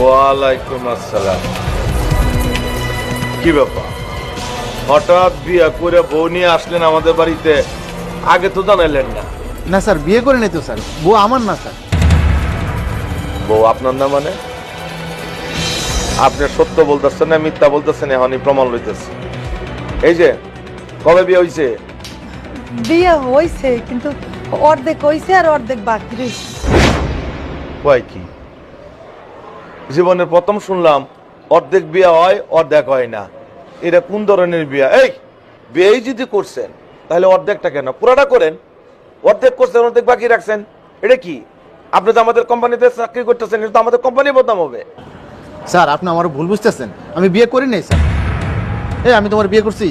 ওয়ালাইকুম আসসালাম। কি ব্যাপার? হঠাৎ বিয়া করে বউ নিয়ে আসলেন আমাদের বাড়িতে আগে তো জানাইলেন না। না স্যার বিয়ে করে নেই তো স্যার। বউ আমার না স্যার। বউ আপনার না মানে? আপনি সত্য বলতেছেন না মিথ্যা বলতেছেন এখনই প্রমাণ লইতেছে। এই যে কবে বিয়ে হইছে? বিয়ে হয়েছে কিন্তু অর্ধেক হয়েছে আর অর্ধেক বাকি রয়েছে কয় কি? জীবনের প্রথম শুনলাম, অর্ধেক বিয়ে হয়, অর্ধেক হয় না। এটা কোন ধরনের বিয়ে? এই, বিয়েই যদি করছেন, তাহলে অর্ধেকটা কেন? পুরাটা করেন। অর্ধেক করছেন, অর্ধেক বাকি রাখছেন। এটা কি? আপনি তো আমাদের কোম্পানিতে চাকরি করতেছেন, এটা তো আমাদের কোম্পানি বদনাম হবে। স্যার, আপনি আমার ভুল বুঝতেছেন। আমি বিয়ে করি নাই, স্যার। এই, আমি তোমার বিয়ে করছি।